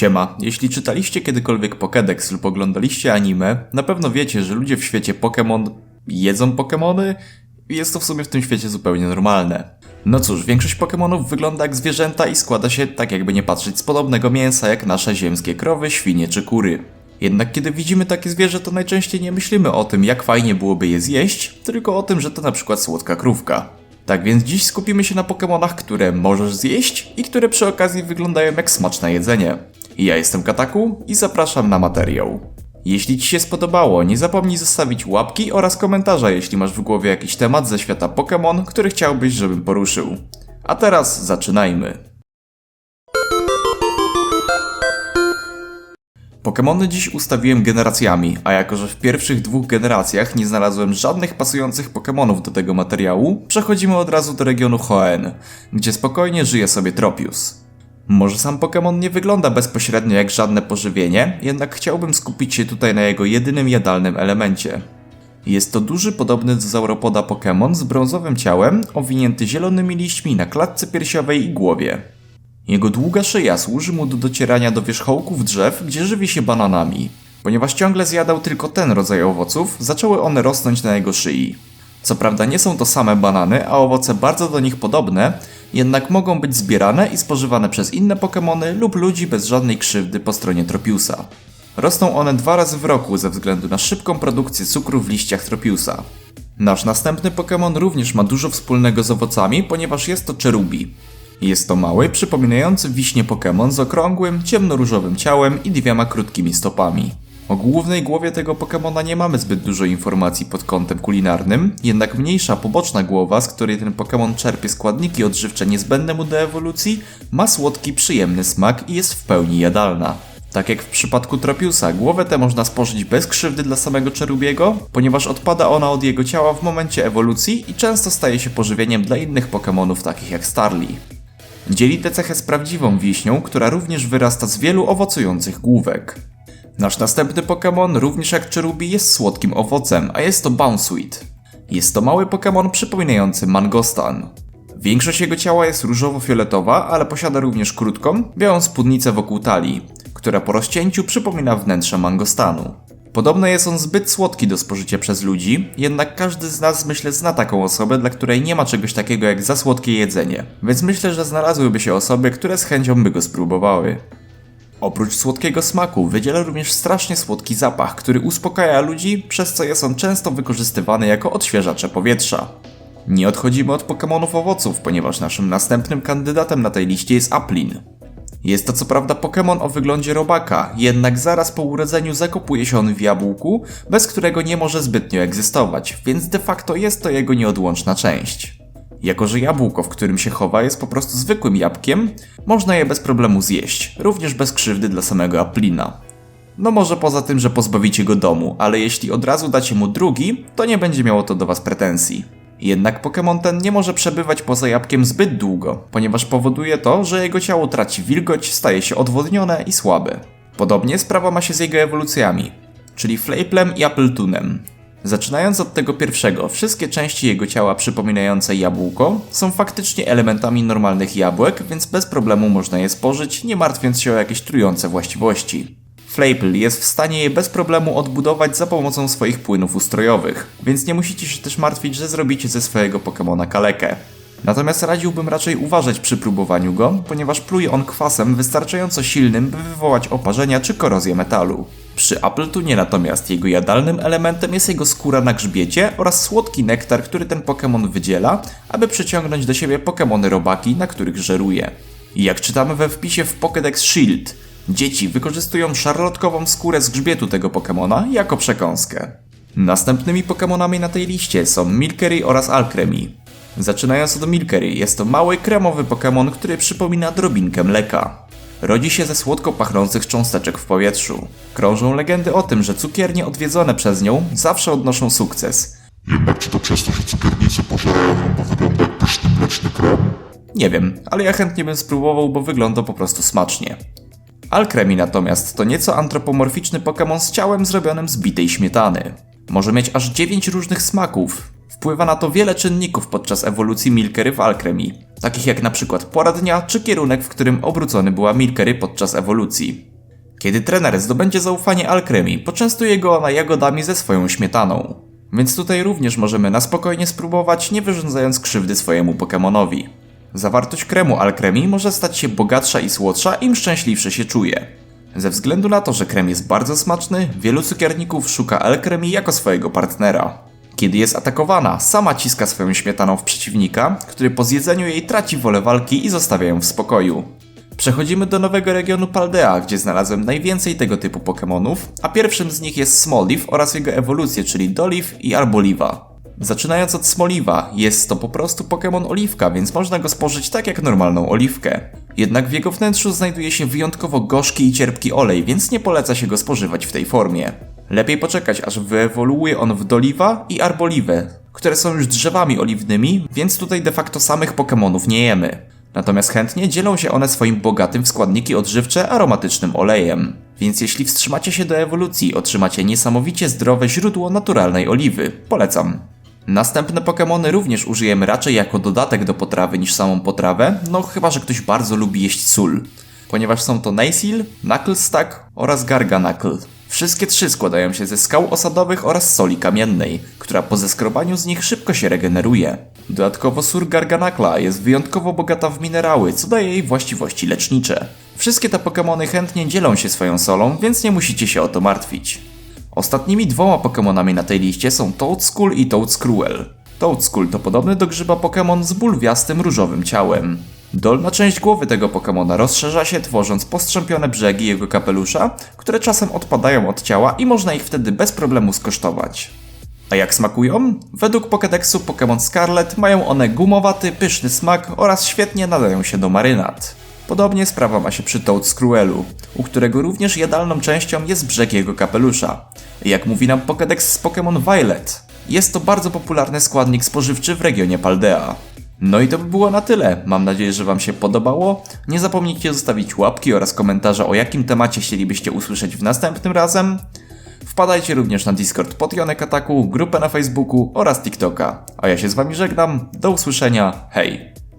Siema, jeśli czytaliście kiedykolwiek Pokédex lub oglądaliście anime, na pewno wiecie, że ludzie w świecie Pokémon jedzą Pokémony i jest to w sumie w tym świecie zupełnie normalne. No cóż, większość Pokémonów wygląda jak zwierzęta i składa się, tak jakby nie patrzeć, z podobnego mięsa jak nasze ziemskie krowy, świnie czy kury. Jednak kiedy widzimy takie zwierzę, to najczęściej nie myślimy o tym, jak fajnie byłoby je zjeść, tylko o tym, że to na przykład słodka krówka. Tak więc dziś skupimy się na Pokémonach, które możesz zjeść i które przy okazji wyglądają jak smaczne jedzenie. Ja jestem Kataku i zapraszam na materiał. Jeśli Ci się spodobało, nie zapomnij zostawić łapki oraz komentarza, jeśli masz w głowie jakiś temat ze świata Pokémon, który chciałbyś, żebym poruszył. A teraz zaczynajmy. Pokémony dziś ustawiłem generacjami, a jako że w pierwszych dwóch generacjach nie znalazłem żadnych pasujących Pokémonów do tego materiału, przechodzimy od razu do regionu Hoenn, gdzie spokojnie żyje sobie Tropius. Może sam Pokémon nie wygląda bezpośrednio jak żadne pożywienie, jednak chciałbym skupić się tutaj na jego jedynym jadalnym elemencie. Jest to duży, podobny do zauropoda Pokémon z brązowym ciałem, owinięty zielonymi liśćmi na klatce piersiowej i głowie. Jego długa szyja służy mu do docierania do wierzchołków drzew, gdzie żywi się bananami. Ponieważ ciągle zjadał tylko ten rodzaj owoców, zaczęły one rosnąć na jego szyi. Co prawda nie są to same banany, a owoce bardzo do nich podobne, jednak mogą być zbierane i spożywane przez inne Pokémony lub ludzi bez żadnej krzywdy po stronie Tropiusa. Rosną one dwa razy w roku ze względu na szybką produkcję cukru w liściach Tropiusa. Nasz następny Pokémon również ma dużo wspólnego z owocami, ponieważ jest to Cherubi. Jest to mały, przypominający wiśnie Pokémon z okrągłym, ciemnoróżowym ciałem i dwiema krótkimi stopami. O głównej głowie tego Pokémona nie mamy zbyt dużo informacji pod kątem kulinarnym, jednak mniejsza poboczna głowa, z której ten Pokémon czerpie składniki odżywcze niezbędne mu do ewolucji, ma słodki, przyjemny smak i jest w pełni jadalna. Tak jak w przypadku Tropiusa, głowę tę można spożyć bez krzywdy dla samego Cherubiego, ponieważ odpada ona od jego ciała w momencie ewolucji i często staje się pożywieniem dla innych Pokémonów takich jak Starly. Dzieli tę cechę z prawdziwą wiśnią, która również wyrasta z wielu owocujących główek. Nasz następny Pokémon, również jak Cherubi, jest słodkim owocem, a jest to Bounsweet. Jest to mały Pokémon przypominający mangostan. Większość jego ciała jest różowo-fioletowa, ale posiada również krótką, białą spódnicę wokół talii, która po rozcięciu przypomina wnętrze mangostanu. Podobno jest on zbyt słodki do spożycia przez ludzi, jednak każdy z nas myślę zna taką osobę, dla której nie ma czegoś takiego jak za słodkie jedzenie, więc myślę, że znalazłyby się osoby, które z chęcią by go spróbowały. Oprócz słodkiego smaku wydziela również strasznie słodki zapach, który uspokaja ludzi, przez co jest on często wykorzystywany jako odświeżacze powietrza. Nie odchodzimy od Pokémonów owoców, ponieważ naszym następnym kandydatem na tej liście jest Aplin. Jest to co prawda Pokémon o wyglądzie robaka, jednak zaraz po urodzeniu zakopuje się on w jabłku, bez którego nie może zbytnio egzystować, więc de facto jest to jego nieodłączna część. Jako, że jabłko, w którym się chowa, jest po prostu zwykłym jabłkiem, można je bez problemu zjeść, również bez krzywdy dla samego Aplina. No może poza tym, że pozbawicie go domu, ale jeśli od razu dacie mu drugi, to nie będzie miało to do was pretensji. Jednak Pokémon ten nie może przebywać poza jabłkiem zbyt długo, ponieważ powoduje to, że jego ciało traci wilgoć, staje się odwodnione i słabe. Podobnie sprawa ma się z jego ewolucjami, czyli Flaplem i Appletoonem. Zaczynając od tego pierwszego, wszystkie części jego ciała przypominające jabłko są faktycznie elementami normalnych jabłek, więc bez problemu można je spożyć, nie martwiąc się o jakieś trujące właściwości. Flaple jest w stanie je bez problemu odbudować za pomocą swoich płynów ustrojowych, więc nie musicie się też martwić, że zrobicie ze swojego Pokémona kalekę. Natomiast radziłbym raczej uważać przy próbowaniu go, ponieważ pluje on kwasem wystarczająco silnym, by wywołać oparzenia czy korozję metalu. Przy Appletoonie natomiast jego jadalnym elementem jest jego skóra na grzbiecie oraz słodki nektar, który ten Pokémon wydziela, aby przyciągnąć do siebie Pokémony robaki, na których żeruje. Jak czytamy we wpisie w Pokédex Shield, dzieci wykorzystują szarlotkową skórę z grzbietu tego Pokémona jako przekąskę. Następnymi Pokémonami na tej liście są Milcery oraz Alcremie. Zaczynając od Milcery, jest to mały kremowy Pokémon, który przypomina drobinkę mleka. Rodzi się ze słodko pachnących cząsteczek w powietrzu. Krążą legendy o tym, że cukiernie odwiedzone przez nią zawsze odnoszą sukces. Jednak czy to przez to, że cukiernicy pożerają ją, bo wygląda jak pyszny mleczny krem? Nie wiem, ale ja chętnie bym spróbował, bo wygląda po prostu smacznie. Alcremie natomiast to nieco antropomorficzny Pokémon z ciałem zrobionym z bitej śmietany. Może mieć aż 9 różnych smaków. Wpływa na to wiele czynników podczas ewolucji Milkery w Alcremie, takich jak przykład pora dnia czy kierunek, w którym obrócony była Milkery podczas ewolucji. Kiedy trener zdobędzie zaufanie Alkremi, poczęstuje go ona jagodami ze swoją śmietaną. Więc tutaj również możemy na spokojnie spróbować, nie wyrządzając krzywdy swojemu Pokemonowi. Zawartość kremu Alkremi może stać się bogatsza i słodsza, im szczęśliwszy się czuje. Ze względu na to, że krem jest bardzo smaczny, wielu cukierników szuka Alkremi jako swojego partnera. Kiedy jest atakowana, sama ciska swoją śmietaną w przeciwnika, który po zjedzeniu jej traci wolę walki i zostawia ją w spokoju. Przechodzimy do nowego regionu Paldea, gdzie znalazłem najwięcej tego typu Pokemonów, a pierwszym z nich jest Smoliv oraz jego ewolucje, czyli Doliv i Arboliva. Zaczynając od Smoliva, jest to po prostu Pokémon oliwka, więc można go spożyć tak jak normalną oliwkę. Jednak w jego wnętrzu znajduje się wyjątkowo gorzki i cierpki olej, więc nie poleca się go spożywać w tej formie. Lepiej poczekać, aż wyewoluuje on w Doliva i Arboliwę, które są już drzewami oliwnymi, więc tutaj de facto samych Pokémonów nie jemy. Natomiast chętnie dzielą się one swoim bogatym w składniki odżywcze aromatycznym olejem. Więc jeśli wstrzymacie się do ewolucji, otrzymacie niesamowicie zdrowe źródło naturalnej oliwy. Polecam. Następne Pokémony również użyjemy raczej jako dodatek do potrawy niż samą potrawę, no chyba, że ktoś bardzo lubi jeść sól. Ponieważ są to Nacil, Knucklestack oraz Garganacl. Wszystkie trzy składają się ze skał osadowych oraz soli kamiennej, która po zeskrobaniu z nich szybko się regeneruje. Dodatkowo sur Garganacla jest wyjątkowo bogata w minerały, co daje jej właściwości lecznicze. Wszystkie te Pokémony chętnie dzielą się swoją solą, więc nie musicie się o to martwić. Ostatnimi dwoma Pokémonami na tej liście są Toadskull i Toadscruel. Toadskull to podobny do grzyba Pokémon z bulwiastym różowym ciałem. Dolna część głowy tego Pokémona rozszerza się, tworząc postrzępione brzegi jego kapelusza, które czasem odpadają od ciała i można ich wtedy bez problemu skosztować. A jak smakują? Według Pokédexu Pokémon Scarlet mają one gumowaty, pyszny smak oraz świetnie nadają się do marynat. Podobnie sprawa ma się przy Toadscruelu, u którego również jadalną częścią jest brzeg jego kapelusza. Jak mówi nam Pokédex z Pokémon Violet, jest to bardzo popularny składnik spożywczy w regionie Paldea. No i to by było na tyle. Mam nadzieję, że Wam się podobało. Nie zapomnijcie zostawić łapki oraz komentarza o jakim temacie chcielibyście usłyszeć w następnym razem. Wpadajcie również na Discord Potionek Ataku, grupę na Facebooku oraz TikToka. A ja się z Wami żegnam. Do usłyszenia. Hej!